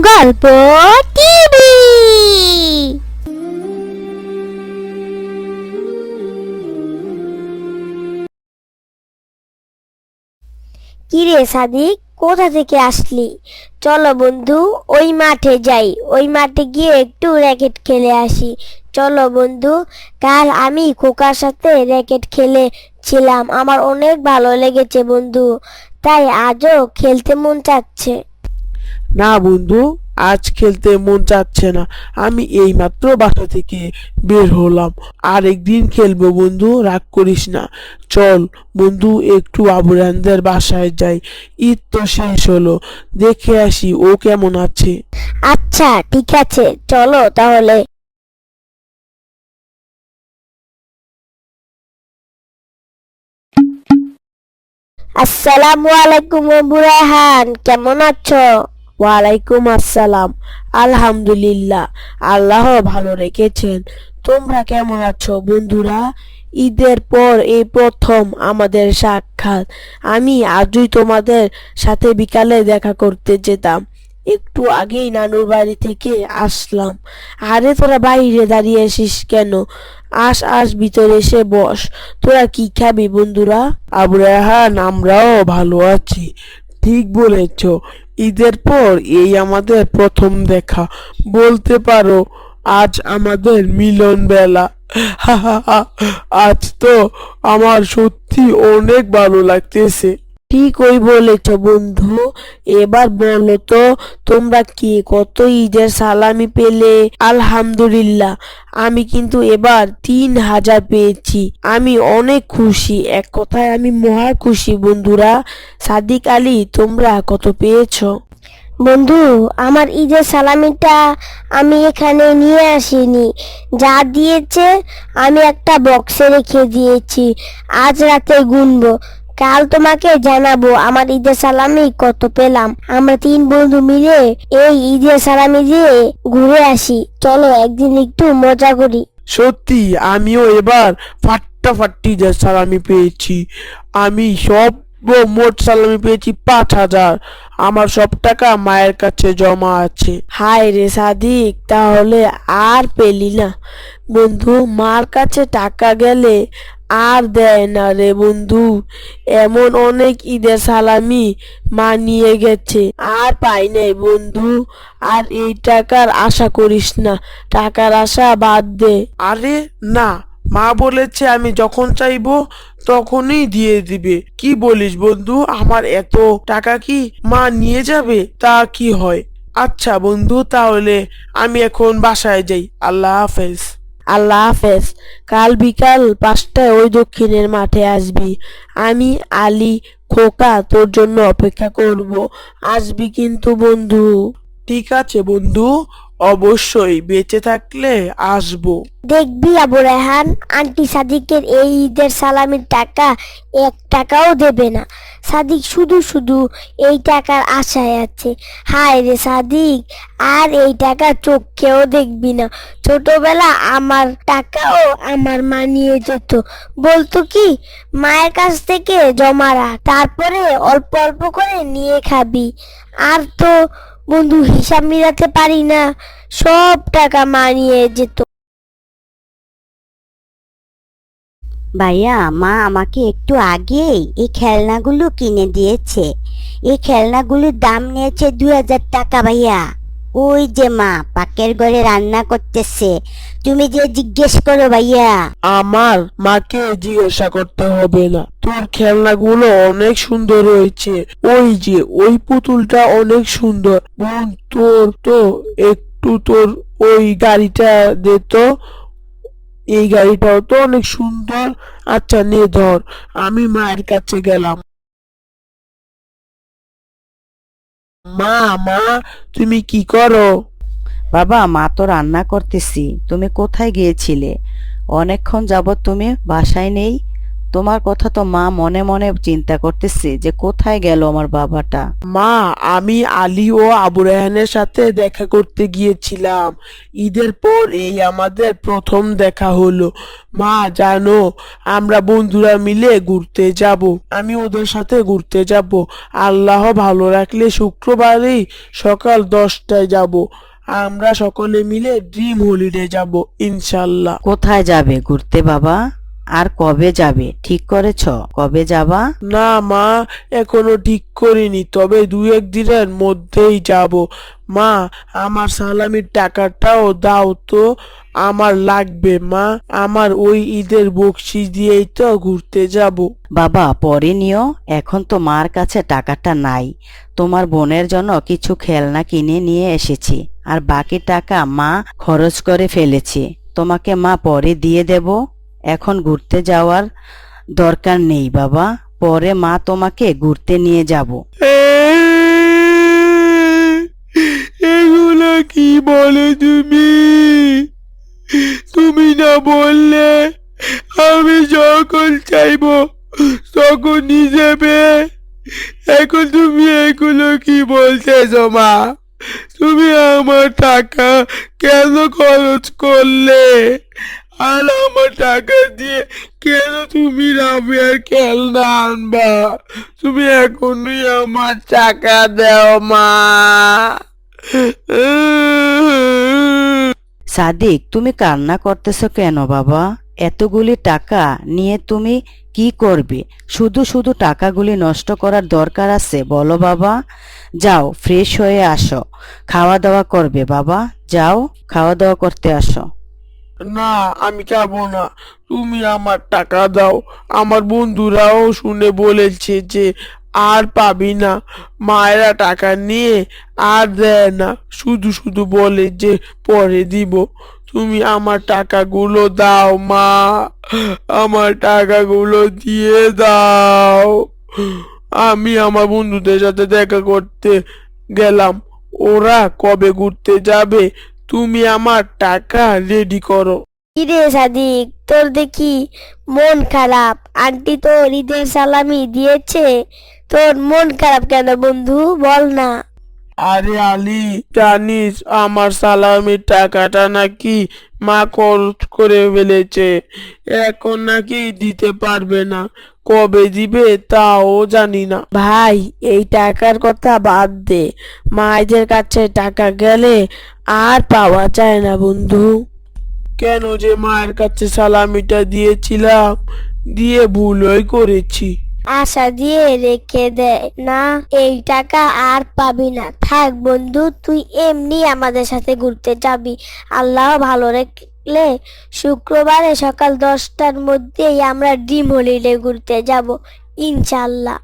গল্প টিভি। কিরে সাদিক, কোথা থেকে আসলি? চলো বন্ধু, ওই মাঠে যাই। ওই মাঠে গিয়ে একটু র্যাকেট খেলে আসি। চলো বন্ধু, কাল আমি খোকার সাথে র্যাকেট খেলেছিলাম। আমার অনেক ভালো লেগেছে বন্ধু। তাই আজও খেলতে মন চাচ্ছে। না বন্ধু, আজ খেলতে মন চাচ্ছে না। আমি এইমাত্র বাসা থেকে বের হলাম। আর একদিন খেলব বন্ধু, রাগ করিস না। চল বন্ধু, একটু আবুরানদের বাসায় যাই। ঈদ তো শেষ হলো। দেখে আসি ও কেমন আছে। আচ্ছা ঠিক আছে। চলো তাহলে। আসসালামু আলাইকুম আবু রায়হান কেমন আছো? ওয়ালাইকুম আসসালাম। আলহামদুলিল্লাহ আল্লাহ ভালো রেখেছেন। তোমরা কেমন আছো বন্ধুরা? ঈদের পর এই প্রথম আমাদের সাক্ষাৎ। আমি আজই তোমাদের সাথে বিকালে দেখা করতে যেতাম। একটু আগেই নানুর বাড়ি থেকে আসলাম। আরে, তোরা বাইরে দাঁড়িয়ে আসিস কেন? আস আস, ভিতরে এসে বস। তোরা কি খাবি বন্ধুরা? আবু রেহান, আমরাও ভালো আছি। ঠিক বলেছ। ঈদের পর এই আমাদের প্রথম দেখা। বলতে পারো, আজ আমাদের মিলন বেলা। আজ তো আমার সত্যি অনেক ভালো লাগতেছে। ঠিকই বলেছ বন্ধু। এবার বলো তো, তোমরা কি? কত ঈদের সালামি পেলে? আলহামদুলিল্লাহ, আমি কিন্তু এবার তিন হাজার পেয়েছি। আমি অনেক খুশি। এক কথায় আমি মহা খুশি বন্ধুরা। সাদিক আলী, তোমরা কত পেয়েছ? বন্ধু, আমার ঈদের সালামিটা আমি এখানে নিয়ে আসিনি। যা দিয়েছে আমি একটা বক্সে রেখে দিয়েছি। আজ রাতে গুনবো। কাল তোমাকে জানাব আমার ঈদের সালামি কত পেলাম। আমরা তিন বন্ধু মিলে এই ঈদের সালামি দিয়ে ঘুরে আসি। চলো একদিন একটু মজা করি। সত্যি আমিও এবার ফাট্টা ফাট্টি যে সালামি পেয়েছি। আমি সব মোট সালামি পেয়েছি পাঁচ হাজার। আমার সব টাকা মায়ের কাছে জমা আছে। হায় রে সাদিক তাহলে আর পেলি না। বন্ধু মার কাছে টাকা গেলে আর দেয় না রে বন্ধু। এমন অনেক ঈদের সালামি মা নিয়ে গেছে। আর পাই নাই বন্ধু। আর এই টাকার আশা করিস না। টাকার আশা বাদ দে। আরে না, মা বলেছে আমি যখন চাইব তখনই দিয়ে দিবে। কি বলিস বন্ধু, আমার এত টাকা কি মা নিয়ে যাবে? তা কি হয়? আচ্ছা বন্ধু, তাহলে আমি এখন বাসায় যাই। আল্লাহ হাফেজ। আল্লাহ হাফেজ। কাল বিকাল পাঁচটায় ওই দক্ষিণের মাঠে আসবি। আমি, আলী, খোকা তোর জন্য অপেক্ষা করব। আসবি কিন্তু বন্ধু। ঠিক আছে বন্ধু। অবশ্যই বেঁচে থাকলে আসব। দেখবি আবু রেহান, আন্টি সাদিকের এই ঈদের সালামির টাকা এক টাকাও দেবে না। সাদিক শুধু শুধু এই টাকার আশায় আছে। হায় রে সাদিক, আর এই টাকা চোখেও দেখবি না। ছোটবেলা আমার টাকাও আমার মা নিয়ে যেত। বলতো কি, মায়ের কাছ থেকে জমা রাখ, তারপরে অল্প অল্প করে নিয়ে খাবি। আর তো বন্ধু, হিসাব মিলাতে পারি না। সব টাকা মানিয়ে যেত। ভাইয়া, মা আমাকে একটু আগেই এই খেলনাগুলো কিনে দিয়েছে। এই খেলনাগুলোর দাম নিয়েছে দু হাজার টাকা ভাইয়া। ওই যে মা পাকের ঘরে রান্না করতেছে। তুমি যে জিজ্ঞেস করো ভাইয়া। আমার মাকে জিজ্ঞাসা করতে হবে না। তোর খেলনাগুলো অনেক সুন্দর হয়েছে। ওই যে, ওই পুতুলটা অনেক সুন্দর। বোন, তোর তো একটু তোর ওই গাড়িটা দে তো। এই গাড়িটাও তো অনেক সুন্দর। আচ্ছা নে ধর। আমি মায়ের কাছে গেলাম। মা মা, তুমি কি করো? বাবা, মা তো রান্না করতেছি। তুমি কোথায় গিয়েছিলে? অনেকক্ষণ যাবত তুমি বাসায় নেই? তোমার কথা তো মা মনে মনে চিন্তা করতেছে যে কোথায় গেল আমার বাবাটা? মা আমি আলী ও আবু রায়হানের সাথে দেখা করতে গিয়েছিলাম। ঈদের পর এই আমাদের প্রথম দেখা হলো। মা জানো আমরা বন্ধুরা মিলে ঘুরতে যাব। আমি ওদের সাথে ঘুরতে যাব। আল্লাহ ভালো রাখলে শুক্রবারেই সকাল দশটায় যাব। আমরা সকলে মিলে ড্রিম হলিডে যাব ইনশাল্লাহ। কোথায় যাবে ঘুরতে বাবা? আর কবে যাবে? ঠিক করেছ? কবে যাবা? না মা এখনও ঠিক করিনি। তবে দু এক দিনের মধ্যেই যাব। মা আমার সালামির টাকাটাও দাও তো। আমার লাগবে মা। আমার ওই ঈদের বকশিস দিয়েই তো ঘুরতে যাব। বাবা পরে নিও। এখন তো মার কাছে টাকাটা নাই। তোমার বোনের জন্য কিছু খেলনা কিনে নিয়ে এসেছি। আর বাকি টাকা মা খরচ করে ফেলেছি। তোমাকে মা পরে দিয়ে দেব। এখন ঘুরতে যাওয়ার দরকার নেই, বাবা। পরে মা তোমাকে ঘুরতে নিয়ে যাব। এগুলো কি বলে তুমি? তুমি না বললে আমি যখন চাইব, তখন নিজেবে এখন তুমি এগুলো কি বলতেছো, মা? তুমি আমার টাকা কেন খরচ করলে? আর আমার টাকা দিয়ে কেন তুমি রাবিয়ার খেলনা আনবা? তুমি এখনই আমার টাকা দাও, মা। সাদিক, তুমি কান্না করতেছো কেন বাবা? এতগুলি টাকা নিয়ে তুমি কি করবে? শুধু শুধু টাকাগুলি নষ্ট করার দরকার আছে, বলো বাবা। যাও, ফ্রেশ হয়ে আসো। খাওয়া দাওয়া করবে বাবা। যাও, খাওয়া দাওয়া করতে আসো। না, আমি খাব না। তুমি আমার টাকা দাও। আমার বন্ধুরাও শুনে বলেছে যে আর পাবি না। মায়েরা টাকা নিয়ে আর দেয় না। শুধু শুধু বলে যে পরে দিব। তুমি আমার টাকাগুলো দাও, মা। আমার টাকাগুলো দিয়ে দাও। আমি আমার বন্ধুদের সাথে দেখা করতে গেলাম। ওরা কবে ঘুরতে যাবে? তুমি আমার টাকা রেডি করো। কিরে সাদিক তোর দেখি মন খারাপ। আন্টি তো ঈদের সালামি দিয়েছে। তোর মন খারাপ কেন বন্ধু বল না। আরে আলী জানিস আমার সালামির টাকাটা নাকি মা খরচ করে ফেলেছে। এখন নাকি দিতে পারবে না। কবে দিবে তাও জানি না। ভাই এই টাকার কথা বাদ দে। মায়েদের কাছে টাকা গেলে আর পাওয়া যায় না বন্ধু। কেন যে মায়ের কাছে সালামিটা দিয়েছিলাম? দিয়ে ভুলই করেছি। আশা দিয়ে রেখে দেয় না এই টাকা আর পাবি না। থাক বন্ধু তুই এমনি আমাদের সাথে ঘুরতে যাবি। আল্লাহ ভালো রাখলে শুক্রবারে সকাল দশটার মধ্যেই আমরা ডিম হলিডে ঘুরতে যাব ইনশাল্লাহ